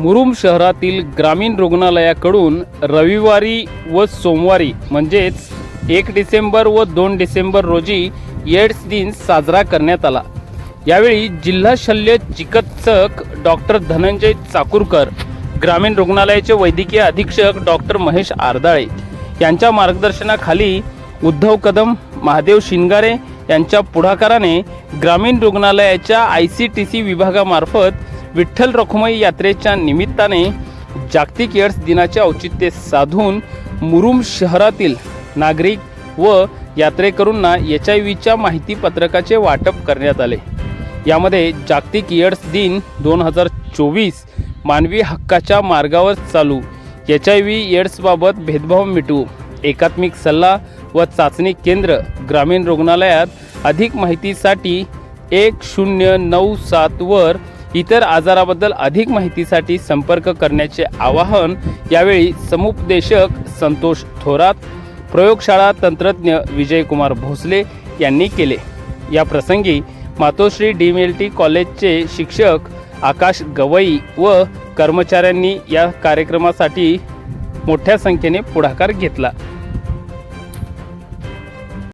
मुरुम शहरातील ग्रामीण रुग्णालयाकडून रविवारी व सोमवारी म्हणजेच एक डिसेंबर व दोन डिसेंबर रोजी एड्स दिन साजरा करण्यात आला. यावेळी जिल्हा शल्य चिकित्सक डॉक्टर धनंजय चाकूरकर ग्रामीण रुग्णालयाचे वैद्यकीय अधीक्षक डॉक्टर महेश आरदाळे यांच्या मार्गदर्शनाखाली उद्धव कदम महादेव शिंगारे यांच्या पुढाकाराने ग्रामीण रुग्णालयाच्या आय सी टी सी विभागामार्फत विठ्ठल रखुमाई यात्रेच्या निमित्ताने जागतिक एड्स दिनाचे औचित्य साधून मुरुम शहरातील नागरिक व यात्रेकरूंना एच आय व्हीच्या माहिती पत्रकाचे वाटप करण्यात आले. यामध्ये जागतिक एड्स दिन दोन हजार चोवीस मानवी हक्काच्या मार्गावर चालू एच आय व्ही एड्सबाबत भेदभाव मिटवू एकात्मिक सल्ला व चाचणी केंद्र ग्रामीण रुग्णालयात अधिक माहितीसाठी एक शून्य नऊ सातवर इतर आजाराबद्दल अधिक माहितीसाठी संपर्क करण्याचे आवाहन यावेळी समुपदेशक संतोष थोरात प्रयोगशाळा तंत्रज्ञ विजयकुमार भोसले यांनी केले. या प्रसंगी मातोश्री डी कॉलेजचे शिक्षक आकाश गवई व कर्मचाऱ्यांनी या कार्यक्रमासाठी मोठ्या संख्येने पुढाकार घेतला.